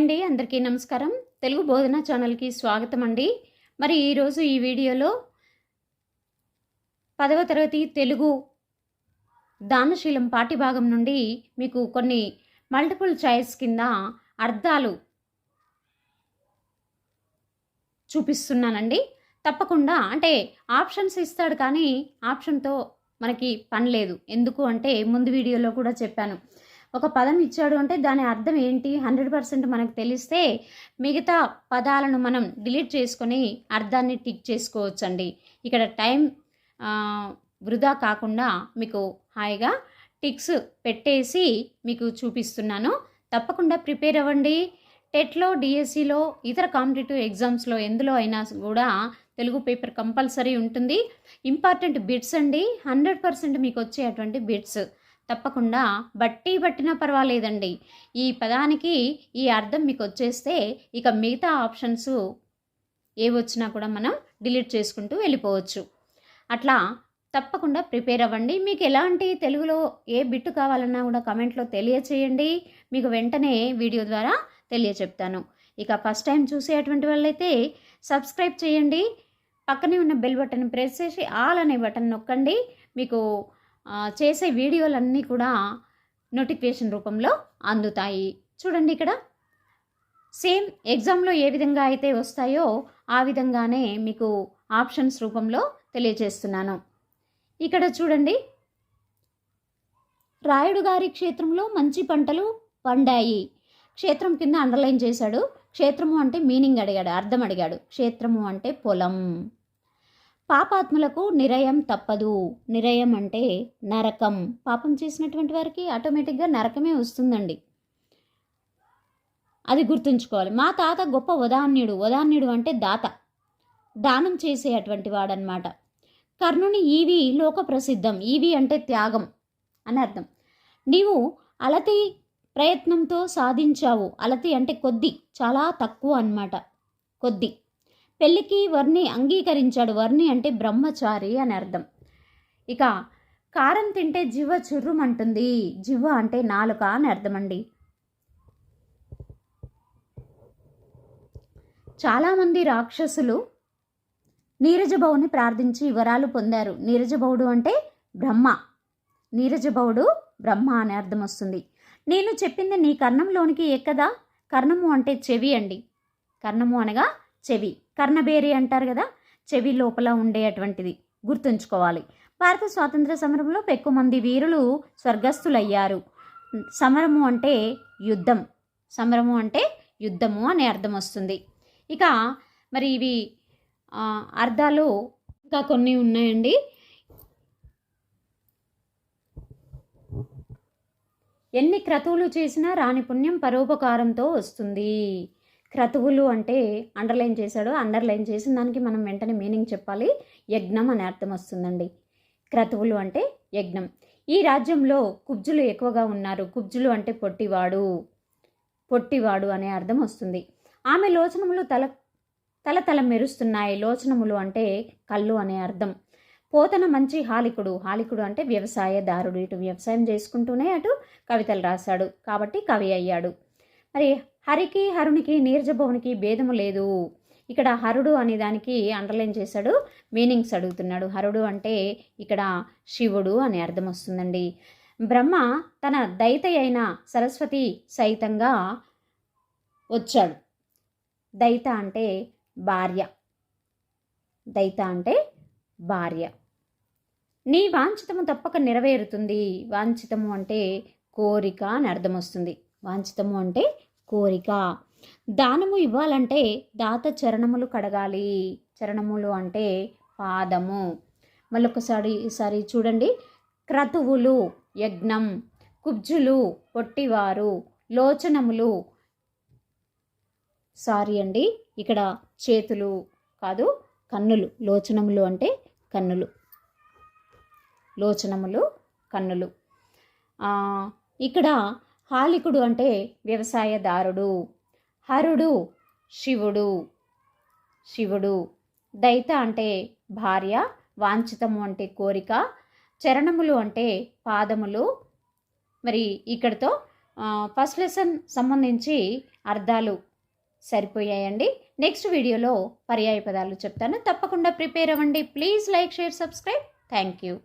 అండి అందరికీ నమస్కారం. తెలుగు బోధన ఛానల్కి స్వాగతం అండి. మరి ఈరోజు ఈ వీడియోలో పదవ తరగతి తెలుగు దానశీలం పాఠ్యభాగం నుండి మీకు కొన్ని మల్టిపుల్ చాయిస్ కింద అర్థాలు చూపిస్తున్నానండి. తప్పకుండా అంటే ఆప్షన్స్ ఇస్తాడు కానీ ఆప్షన్తో మనకి పని లేదు. ఎందుకు అంటే ముందు వీడియోలో కూడా చెప్పాను. ఒక పదం ఇచ్చాడు అంటే దాని అర్థం ఏంటి? హండ్రెడ్ పర్సెంట్ మనకు తెలిస్తే మిగతా పదాలను మనం డిలీట్ చేసుకొని అర్థాన్ని టిక్ చేసుకోవచ్చండి. ఇక్కడ టైం వృధా కాకుండా మీకు హాయిగా టిక్స్ పెట్టేసి మీకు చూపిస్తున్నాను. తప్పకుండా ప్రిపేర్ అవ్వండి. టెట్లో డిఎస్సిలో ఇతర కాంపిటేటివ్ ఎగ్జామ్స్లో ఎందులో అయినా కూడా తెలుగు పేపర్ కంపల్సరీ ఉంటుంది. ఇంపార్టెంట్ బిట్స్ అండి. హండ్రెడ్ పర్సెంట్ మీకు వచ్చేటువంటి బిట్స్. తప్పకుండా బట్టి పట్టినా పర్వాలేదండి. ఈ పదానికి ఈ అర్థం మీకు వచ్చేస్తే ఇక మిగతా ఆప్షన్స్ ఏ వచ్చినా కూడా మనం డిలీట్ చేసుకుంటూ వెళ్ళిపోవచ్చు. అట్లా తప్పకుండా ప్రిపేర్ అవ్వండి. మీకు ఎలాంటి తెలుగులో ఏ బిట్టు కావాలన్నా కూడా కమెంట్లో తెలియచేయండి. మీకు వెంటనే వీడియో ద్వారా తెలియచెప్తాను. ఇక ఫస్ట్ టైం చూసేటువంటి వాళ్ళైతే సబ్స్క్రైబ్ చేయండి. పక్కనే ఉన్న బెల్ బటన్ ప్రెస్ చేసి ఆల్ అనే బటన్ నొక్కండి. మీకు చేసే వీడియోలన్నీ కూడా నోటిఫికేషన్ రూపంలో అందుతాయి. చూడండి ఇక్కడ. సేమ్ ఎగ్జామ్లో ఏ విధంగా అయితే వస్తాయో ఆ విధంగానే మీకు ఆప్షన్స్ రూపంలో తెలియజేస్తున్నాను. ఇక్కడ చూడండి. రాయుడు గారి క్షేత్రంలో మంచి పంటలు పండాయి. క్షేత్రం కింద అండర్లైన్ చేశాడు. క్షేత్రము అంటే మీనింగ్ అడిగాడు అర్థం అడిగాడు. క్షేత్రము అంటే పొలం. పాపాత్ములకు నిరయం తప్పదు. నిరయం అంటే నరకం. పాపం చేసినటువంటి వారికి ఆటోమేటిక్గా నరకమే వస్తుందండి. అది గుర్తుంచుకోవాలి. మా తాత గొప్ప ఉదాహరణ్యుడు ఉదాహరణ్యుడు అంటే దాత. దానం చేసే అటువంటి వాడనమాట కర్ణుని ఈవి లోక ప్రసిద్ధం. ఈవి అంటే త్యాగం అని అర్థం. నీవు అలతి ప్రయత్నంతో సాధించావు. అలతి అంటే కొద్ది. చాలా తక్కువ అన్నమాట. కొద్ది. పెళ్ళికి వర్ణి అంగీకరించాడు. వర్ణి అంటే బ్రహ్మచారి అని అర్థం. ఇక కారం తింటే జివ్వ చుర్రుమంటుంది. జివ్వ అంటే నాలుక అని అర్థమండి. చాలామంది రాక్షసులు నీరజభవుని ప్రార్థించి వరాలు పొందారు. నీరజభవుడు అంటే బ్రహ్మ. నీరజభవుడు బ్రహ్మ అనే అర్థం వస్తుంది. నేను చెప్పింది నీ కర్ణంలోనికి ఎక్కదా కర్ణము అంటే చెవి అండి. కర్ణము అనగా చెవి. కర్ణబేరి అంటారు కదా చెవి లోపల ఉండేటువంటిది గుర్తుంచుకోవాలి. భారత స్వాతంత్ర సమరంలో ఎక్కువ మంది వీరులు స్వర్గస్థులయ్యారు. సమరము అంటే యుద్ధం. సమరము అంటే యుద్ధము అనే అర్థం వస్తుంది. ఇక మరి ఇవి అర్థాలు ఇంకా కొన్ని ఉన్నాయండి. ఎన్ని క్రతువులు చేసినా రాని పుణ్యం పరోపకారంతో వస్తుంది. క్రతువులు అంటే అండర్లైన్ చేశాడు అండర్లైన్ చేసిన దానికి మనం వెంటనే మీనింగ్ చెప్పాలి. యజ్ఞం అనే అర్థం వస్తుందండి. క్రతువులు అంటే యజ్ఞం. ఈ రాజ్యంలో కుబ్జులు ఎక్కువగా ఉన్నారు. కుబ్జులు అంటే పొట్టివాడు. పొట్టివాడు అనే అర్థం వస్తుంది. ఆమె లోచనములు తల తల తల మెరుస్తున్నాయి. లోచనములు అంటే కళ్ళు అనే అర్థం. పోతన మంచి హాలికుడు. హాలికుడు అంటే వ్యవసాయదారుడు. ఇటు వ్యవసాయం చేసుకుంటూనే అటు కవితలు రాశాడు. కాబట్టి కవి అయ్యాడు. మరి హరికి హరునికి నీరజభవునికి భేదము లేదు. ఇక్కడ హరుడు అనే దానికి అండర్లైన్ చేశాడు మీనింగ్స్ అడుగుతున్నాడు. హరుడు అంటే ఇక్కడ శివుడు అని అర్థం వస్తుందండి. బ్రహ్మ తన దైత అయిన సరస్వతి సైతంగా వచ్చాడు. దైత అంటే భార్య. దైత అంటే భార్య. నీ వాంఛితము తప్పక నెరవేరుతుంది. వాంఛితము అంటే కోరిక అని అర్థం వస్తుంది. వాంఛితము అంటే కోరిక. దానము ఇవ్వాలంటే దాత చరణములు కడగాలి. చరణములు అంటే పాదము. మళ్ళొకసారి ఈసారి చూడండి. క్రతువులు యజ్ఞం కుబ్జులు పొట్టివారు లోచనములు. సారీ అండి ఇక్కడ చేతులు కాదు కన్నులు. లోచనములు అంటే కన్నులు. లోచనములు కన్నులు. ఇక్కడ హాలికుడు అంటే వ్యవసాయదారుడు. హరుడు శివుడు. శివుడు. దైత అంటే భార్య వాంఛితము అంటే కోరిక చరణములు అంటే పాదములు. మరి ఇక్కడితో ఫస్ట్ లెసన్ సంబంధించి అర్థాలు సరిపోయాయండి. నెక్స్ట్ వీడియోలో పర్యాయ పదాలు చెప్తాను. తప్పకుండా ప్రిపేర్ అవ్వండి. Please like share subscribe. Thank you.